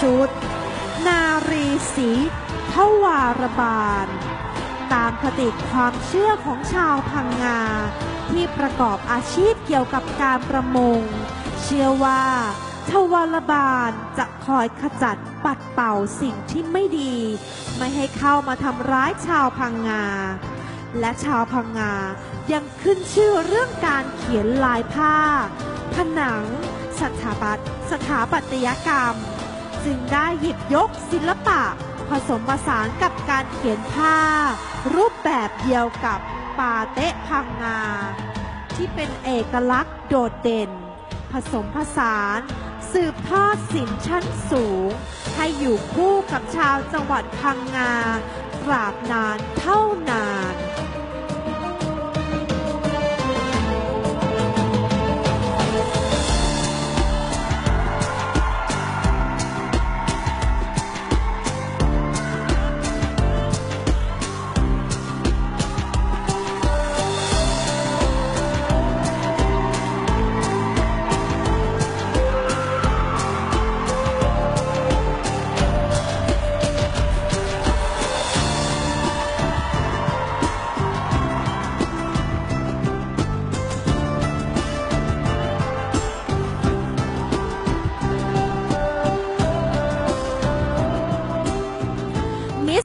ชุด นารีสีทวารบาล ตามคติความเชื่อของชาวพังงา ที่ประกอบอาชีพเกี่ยวกับการประมง เชื่อว่าทวารบาลจะคอยขจัดปัดเป่าสิ่งที่ไม่ดี ไม่ให้เข้ามาทำร้ายชาวพังงา และชาวพังงายังขึ้นชื่อเรื่องการเขียนลายผ้า ผนัง สถาปัตสถาปัตยกรรม จึงได้หยิบยกศิลปะ ผสมผสานกับการเขียนผ้ารูปแบบเดียวกับปาเตะพังงา ที่เป็นเอกลักษณ์โดดเด่น ผสมผสาน สืบทอดสินชั้นสูง ให้อยู่คู่กับชาวจังหวัดพังงาตราบนาน